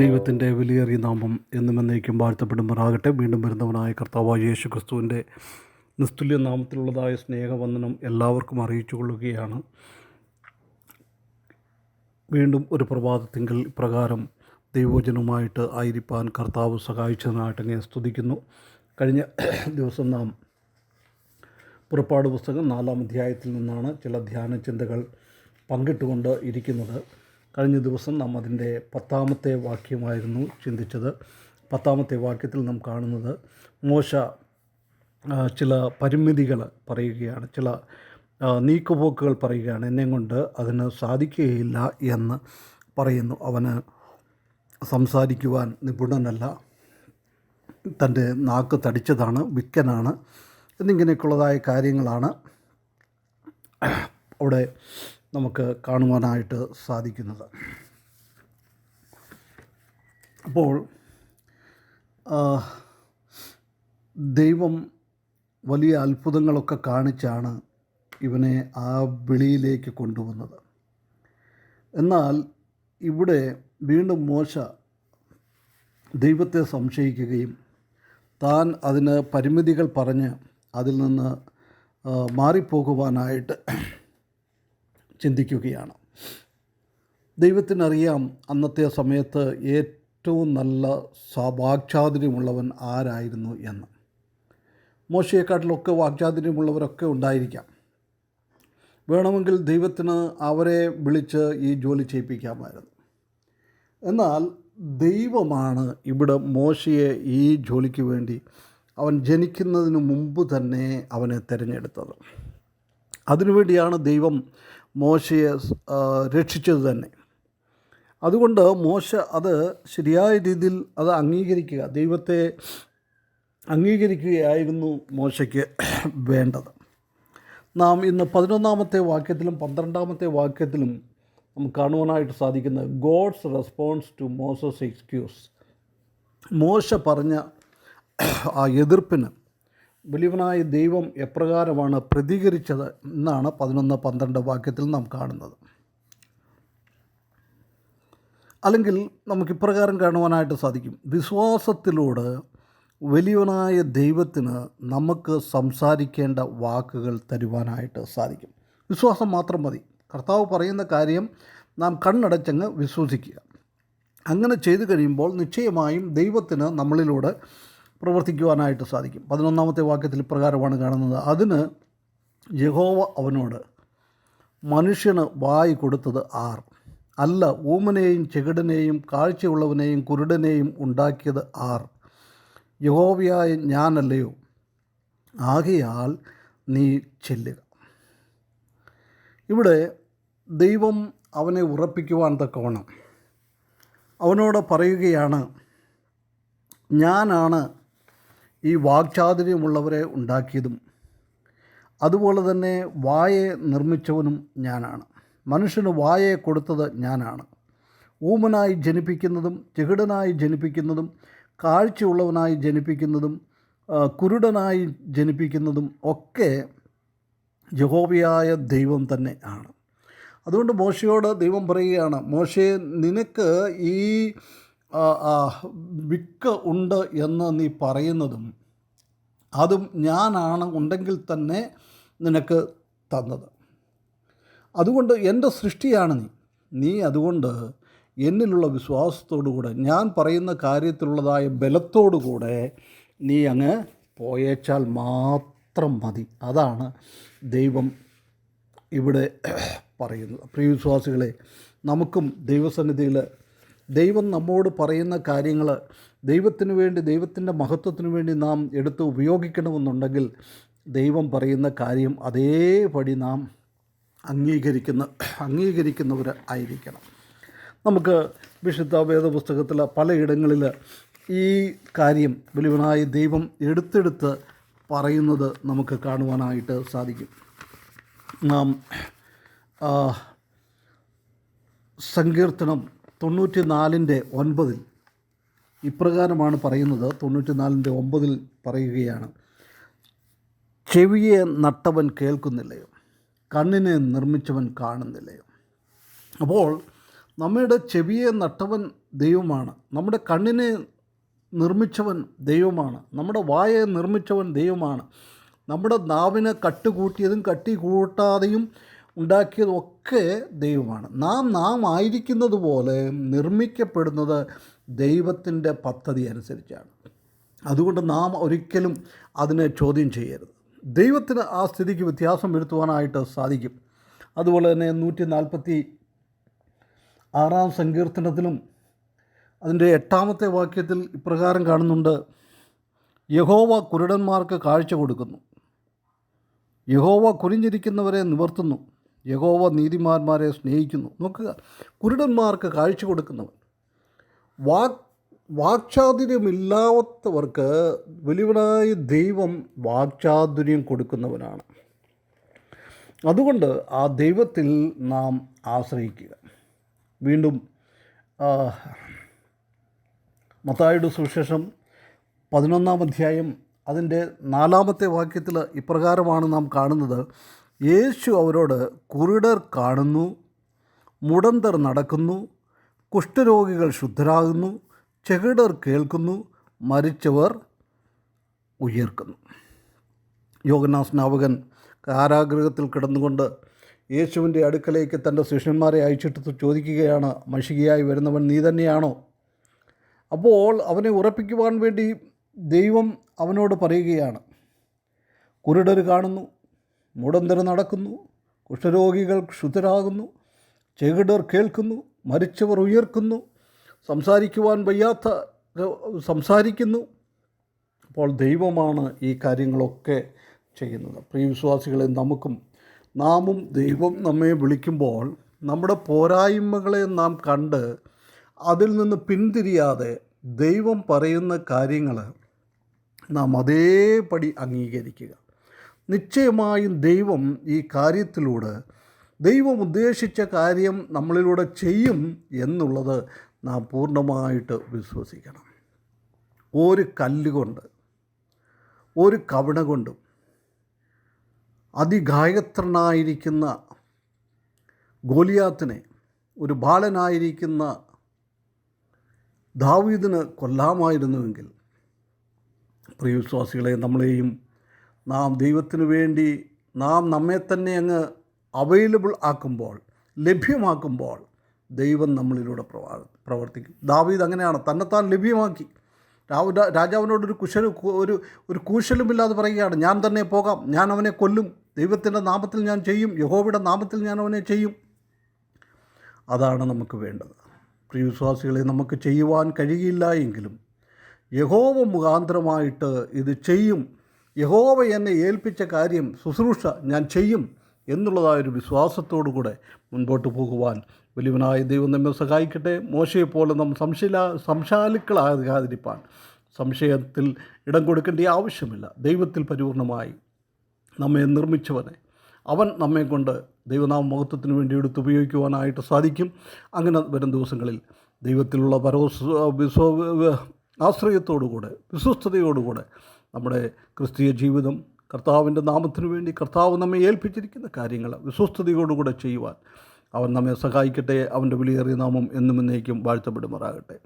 ദൈവത്തിന്റെ വിലയേറിയ നാമം എന്നും എന്നേക്കും വാഴ്ത്തപ്പെടുമാറാകട്ടെ. വീണ്ടും വരുന്നവനായ കർത്താവായ യേശു ക്രിസ്തുവിന്റെ നിസ്തുല്യ നാമത്തിലുള്ളതായ സ്നേഹവന്ദനം എല്ലാവർക്കും അറിയിച്ചു കൊള്ളുകയാണ് വീണ്ടും ഒരു പ്രഭാതത്തിങ്കൽ പ്രകാരം ദൈവജനവുമായിട്ട് ആയിരിക്കാൻ കർത്താവ് സഹായിച്ചതിനായിട്ട് ഞാൻ സ്തുതിക്കുന്നു. കഴിഞ്ഞ ദിവസം നാം പുറപ്പാട് പുസ്തകം നാലാം അധ്യായത്തിൽ നിന്നാണ് ചില ധ്യാന ചിന്തകൾ പങ്കിട്ടുകൊണ്ട് ഇരിക്കുന്നത്. കഴിഞ്ഞ ദിവസം നാം അതിന്റെ പത്താമത്തെ വാക്യമായിരുന്നു ചിന്തിച്ചത്. പത്താമത്തെ വാക്യത്തിൽ നാം കാണുന്നത് മോശ ചില പരിമിതികൾ പറയുകയാണ് ചില നീക്കുപോക്കുകൾ പറയുകയാണ്. എന്നെ കൊണ്ട് അതിന് സാധിക്കുകയില്ല എന്ന് പറയുന്നു. അവന് സംസാരിക്കുവാൻ നിപുണനല്ല. തന്റെ നാക്ക് തടിച്ചതാണ് വിക്കനാണ്. എന്നിങ്ങനെയൊക്കെയുള്ളതായ കാര്യങ്ങളാണ് അവിടെ നമുക്ക് കാണുവാനായിട്ട് സാധിക്കുന്നത്. അപ്പോൾ ദൈവം വലിയ അത്ഭുതങ്ങളൊക്കെ കാണിച്ചാണ് ഇവനെ ആ വിളിയിലേക്ക് കൊണ്ടുവന്നത്. എന്നാൽ ഇവിടെ വീണ്ടും മോശ ദൈവത്തെ സംശയിക്കുകയും താൻ അതിന് പരിമിതികൾ പറഞ്ഞ് അതിൽ നിന്ന് മാറിപ്പോകുവാനായിട്ട് ചിന്തിക്കുകയാണ്. ദൈവത്തിനറിയാം അന്നത്തെ സമയത്ത് ഏറ്റവും നല്ല വാക്ചാതുര്യമുള്ളവൻ ആരായിരുന്നു എന്ന്. മോശയെക്കാട്ടിലൊക്കെ വാക്ചാതുര്യമുള്ളവരൊക്കെ ഉണ്ടായിരിക്കാം. വേണമെങ്കിൽ ദൈവത്തിന് അവരെ വിളിച്ച് ഈ ജോലി ചെയ്യിപ്പിക്കാമായിരുന്നു. എന്നാൽ ദൈവമാണ് ഇവിടെ മോശയെ ഈ ജോലിക്ക് വേണ്ടി അവൻ ജനിക്കുന്നതിന് മുമ്പ് തന്നെ അവനെ തിരഞ്ഞെടുത്തത്. അതിനുവേണ്ടിയാണ് ദൈവം മോശയെ രക്ഷിച്ചത് തന്നെ. അതുകൊണ്ട് മോശ അത് ശരിയായ രീതിയിൽ അത് അംഗീകരിക്കുക ദൈവത്തെ അംഗീകരിക്കുകയായിരുന്നു മോശയ്ക്ക് വേണ്ടത്. നാം ഇന്ന് പതിനൊന്നാമത്തെ വാക്യത്തിലും പന്ത്രണ്ടാമത്തെ വാക്യത്തിലും നമുക്ക് കാണുവാനായിട്ട് സാധിക്കുന്നത് God's response to Moses excuse മോശ പറഞ്ഞ ആ എതിർപ്പിന് വലിയവനായ ദൈവം എപ്രകാരമാണ് പ്രതികരിച്ചത് എന്നാണ് പതിനൊന്ന് പന്ത്രണ്ട് വാക്യത്തിൽ നാം കാണുന്നത്. അല്ലെങ്കിൽ നമുക്ക് ഇപ്രകാരം കാണുവാനായിട്ട് സാധിക്കും. വിശ്വാസത്തിലൂടെ വലിയവനായ ദൈവത്തിന് നമുക്ക് സംസാരിക്കേണ്ട വാക്കുകൾ തരുവാനായിട്ട് സാധിക്കും. വിശ്വാസം മാത്രം മതി. കർത്താവ് പറയുന്ന കാര്യം നാം കണ്ണടച്ചങ്ങ് വിശ്വസിക്കുക. അങ്ങനെ ചെയ്തു കഴിയുമ്പോൾ നിശ്ചയമായും ദൈവത്തിന് നമ്മളിലൂടെ പ്രവർത്തിക്കുവാനായിട്ട് സാധിക്കും. പതിനൊന്നാമത്തെ വാക്യത്തിൽ ഇപ്രകാരമാണ് കാണുന്നത്. അതിന് യഹോവ അവനോട് മനുഷ്യന് വായി കൊടുത്തത് ആർ? അല്ല ഊമനെയും ചെകിടനെയും കാഴ്ചയുള്ളവനെയും കുരുടനെയും ഉണ്ടാക്കിയത് ആർ? യഹോവയായ ഞാനല്ലയോ? ആകയാൽ നീ ചെല്ലുക. ഇവിടെ ദൈവം അവനെ ഉറപ്പിക്കുവാൻ തക്കവണ്ണം. അവനോട് പറയുകയാണ് ഞാനാണ് ഈ വാക്ചാതുര്യമുള്ളവരെ ഉണ്ടാക്കിയതും അതുപോലെ തന്നെ വായെ നിർമ്മിച്ചവനും ഞാനാണ്. മനുഷ്യന് വായെ കൊടുത്തത് ഞാനാണ്. ഊമനായി ജനിപ്പിക്കുന്നതും ചെകിടനായി ജനിപ്പിക്കുന്നതും കാഴ്ചയുള്ളവനായി ജനിപ്പിക്കുന്നതും കുരുടനായി ജനിപ്പിക്കുന്നതും ഒക്കെ യഹോവയായ ദൈവം തന്നെ ആണ്. അതുകൊണ്ട് മോശയോട് ദൈവം പറയുകയാണ് മോശയെ നിനക്ക് ഈ വിക്ക് ഉണ്ട് എന്ന് നീ പറയുന്നതും അതും ഞാനാണ് ഉണ്ടെങ്കിൽ തന്നെ നിനക്ക് തന്നത്. അതുകൊണ്ട് എന്റെ സൃഷ്ടിയാണ് നീ. നീ അതുകൊണ്ട് എന്നിലുള്ള വിശ്വാസത്തോടുകൂടെ ഞാൻ പറയുന്ന കാര്യത്തിലുള്ളതായ ബലത്തോടുകൂടെ നീ അങ്ങ് പോയേച്ചാൽ മാത്രം മതി. അതാണ് ദൈവം ഇവിടെ പറയുന്നത്. പ്രിയവിശ്വാസികളെ നമുക്കും ദൈവസന്നിധിയിൽ ദൈവം നമ്മോട് പറയുന്ന കാര്യങ്ങൾ ദൈവത്തിന് വേണ്ടി ദൈവത്തിന്റെ മഹത്വത്തിന് വേണ്ടി നാം എടുത്ത് ഉപയോഗിക്കണമെന്നുണ്ടെങ്കിൽ ദൈവം പറയുന്ന കാര്യം അതേപടി നാം അംഗീകരിക്കുന്ന അംഗീകരിക്കുന്നവർ ആയിരിക്കണം. നമുക്ക് വിശുദ്ധ വേദപുസ്തകത്തിൽ പലയിടങ്ങളിൽ ഈ കാര്യം വലിയവനായ ദൈവം എടുത്തെടുത്ത് പറയുന്നത് നമുക്ക് കാണുവാനായിട്ട് സാധിക്കും. നാം സങ്കീർത്തനം തൊണ്ണൂറ്റി നാലിന്റെ ഒൻപതിൽ ഇപ്രകാരമാണ് പറയുന്നത്. തൊണ്ണൂറ്റി നാലിന്റെ ഒമ്പതിൽ പറയുകയാണ്. ചെവിയെ നട്ടവൻ കേൾക്കുന്നില്ലയോ? കണ്ണിനെ നിർമ്മിച്ചവൻ കാണുന്നില്ലയോ? അപ്പോൾ നമ്മുടെ ചെവിയെ നട്ടവൻ ദൈവമാണ്. നമ്മുടെ കണ്ണിനെ നിർമ്മിച്ചവൻ ദൈവമാണ്. നമ്മുടെ വായെ നിർമ്മിച്ചവൻ ദൈവമാണ്. നമ്മുടെ നാവിനെ കട്ടുകൂട്ടിയതും കട്ടി കൂട്ടാതെയും ഉണ്ടാക്കിയതും ഒക്കെ ദൈവമാണ്. നാം നാം ആയിരിക്കുന്നത് പോലെ നിർമ്മിക്കപ്പെടുന്നത് ദൈവത്തിന്റെ പദ്ധതി അനുസരിച്ചാണ്. അതുകൊണ്ട് നാം ഒരിക്കലും അതിനെ ചോദ്യം ചെയ്യരുത്. ദൈവത്തിന് ആ സ്ഥിതിക്ക് വ്യത്യാസം വരുത്തുവാനായിട്ട് സാധിക്കും. അതുപോലെ തന്നെ നൂറ്റി നാൽപ്പത്തി ആറാം സങ്കീർത്തനത്തിലും അതിന്റെ എട്ടാമത്തെ വാക്യത്തിൽ ഇപ്രകാരം കാണുന്നുണ്ട്. യഹോവ കുരുടന്മാർക്ക് കാഴ്ച കൊടുക്കുന്നു. യഹോവ കുനിഞ്ഞിരിക്കുന്നവരെ നിവർത്തുന്നു. യഹോവ നീതിമാന്മാരെ സ്നേഹിക്കുന്നു. നോക്കുക കുരുടന്മാർക്ക് കാഴ്ച കൊടുക്കുന്നവൻ. വാക് വാക്ചാതുര്യമില്ലാത്തവർക്ക് വലിയവനായ ദൈവം വാക്ചാതുര്യം കൊടുക്കുന്നവനാണ്. അതുകൊണ്ട് ആ ദൈവത്തിൽ നാം ആശ്രയിക്കുക. വീണ്ടും മത്തായുടെ സുവിശേഷം പതിനൊന്നാം അധ്യായം അതിന്റെ നാലാമത്തെ വാക്യത്തിൽ ഇപ്രകാരമാണ് നാം കാണുന്നത്. യേശു അവരോട് കുരുടർ കാണുന്നു മുടന്തർ നടക്കുന്നു കുഷ്ഠരോഗികൾ ശുദ്ധരാകുന്നു ചെകിടർ കേൾക്കുന്നു മരിച്ചവർ ഉയർക്കുന്നു. യോഗനാ സ്നാപകൻ കാരാഗ്രഹത്തിൽ കിടന്നുകൊണ്ട് യേശുവിന്റെ അടുക്കലേക്ക് തന്റെ ശിഷ്യന്മാരെ അയച്ചിട്ട് ചോദിക്കുകയാണ് മഷികയായി വരുന്നവൻ നീ തന്നെയാണോ? അപ്പോൾ അവനെ ഉറപ്പിക്കുവാൻ വേണ്ടി ദൈവം അവനോട് പറയുകയാണ് കുരുടർ കാണുന്നു മുടന്തർ നടക്കുന്നു. കുഷ്ഠരോഗികൾ ക്ഷുതരാകുന്നു ചെകിടർ കേൾക്കുന്നു. മരിച്ചവർ ഉയർക്കുന്നു. സംസാരിക്കുവാൻ വയ്യാത്ത സംസാരിക്കുന്നു. അപ്പോൾ ദൈവമാണ് ഈ കാര്യങ്ങളൊക്കെ ചെയ്യുന്നത്. പ്രിയ വിശ്വാസികളെ നമുക്കും നാമും ദൈവം നമ്മെ വിളിക്കുമ്പോൾ നമ്മുടെ പോരായ്മകളെ നാം കണ്ട് അതിൽ നിന്ന് പിന്തിരിയാതെ ദൈവം പറയുന്ന കാര്യങ്ങൾ നാം അതേപടി അംഗീകരിക്കുക. നിശ്ചയമായും ദൈവം ഈ കാര്യത്തിലൂടെ ദൈവം ഉദ്ദേശിച്ച കാര്യം നമ്മളിലൂടെ ചെയ്യും എന്നുള്ളത് നാം പൂർണമായിട്ട് വിശ്വസിക്കണം. ഒരു കല്ലുകൊണ്ട് ഒരു കവിണ കൊണ്ടും അതിഗായത്രനായിരിക്കുന്ന ഗോലിയാത്തിനെ ഒരു ബാലനായിരിക്കുന്ന ദാവീദിന് കൊല്ലാമായിരുന്നുവെങ്കിൽ പ്രിയവിശ്വാസികളെ നമ്മളെയും നാം ദൈവത്തിന് വേണ്ടി നാം നമ്മെ തന്നെ അങ്ങ് അവൈലബിൾ ആക്കുമ്പോൾ ലഭ്യമാക്കുമ്പോൾ ദൈവം നമ്മളിലൂടെ പ്രവാ പ്രവർത്തിക്കും. ദാവീദ് അങ്ങനെയാണ്. തന്നെത്താൻ ലഭ്യമാക്കി. രാജാവിനോടൊരു കുശല ഒരു ഒരു കൂശലുമില്ലാതെ പറയുകയാണ്. ഞാൻ തന്നെ പോകാം. ഞാൻ അവനെ കൊല്ലും. ദൈവത്തിന്റെ നാമത്തിൽ ഞാൻ ചെയ്യും. യഹോവയുടെ നാമത്തിൽ ഞാൻ അവനെ ചെയ്യും. അതാണ് നമുക്ക് വേണ്ടത്. പ്രിയ വിശ്വാസികളെ നമുക്ക് ചെയ്യുവാൻ കഴിയില്ല എങ്കിലും യഹോവ മുഖാന്തരമായിട്ട് ഇത് ചെയ്യും. യഹോവ എന്നെ ഏൽപ്പിച്ച കാര്യം ശുശ്രൂഷ ഞാൻ ചെയ്യും എന്നുള്ളതായൊരു വിശ്വാസത്തോടു കൂടെ മുൻപോട്ട് പോകുവാൻ വലിയവനായ ദൈവം നമ്മെ സഹായിക്കട്ടെ. മോശയെപ്പോലെ നാം സംശയ സംശാലുക്കളാകാതിരിപ്പാൻ സംശയത്തിൽ ഇടം കൊടുക്കേണ്ട ആവശ്യമില്ല. ദൈവത്തിൽ പരിപൂർണമായി നമ്മെ നിർമ്മിച്ചവനെ. അവൻ നമ്മെ കൊണ്ട് ദൈവനാമ മഹത്വത്തിന് വേണ്ടി എടുത്ത് ഉപയോഗിക്കുവാനായിട്ട് സാധിക്കും. അങ്ങനെ വരും ദിവസങ്ങളിൽ ദൈവത്തിലുള്ള പരോ വിശ്വ ആശ്രയത്തോടുകൂടെ വിശ്വസ്തയോടുകൂടെ നമ്മുടെ ക്രിസ്തീയ ജീവിതം കർത്താവിന്റെ നാമത്തിനു വേണ്ടി കർത്താവ് നമ്മെ ഏൽപ്പിച്ചിരിക്കുന്ന കാര്യങ്ങൾ വിശ്വസ്തയോടുകൂടെ ചെയ്യുവാൻ. അവൻ നമ്മെ സഹായിക്കട്ടെ അവന്റെ വിലയേറിയ നാമം എന്നും എന്നേക്കും വാഴ്ത്തപ്പെടുമാറാകട്ടെ.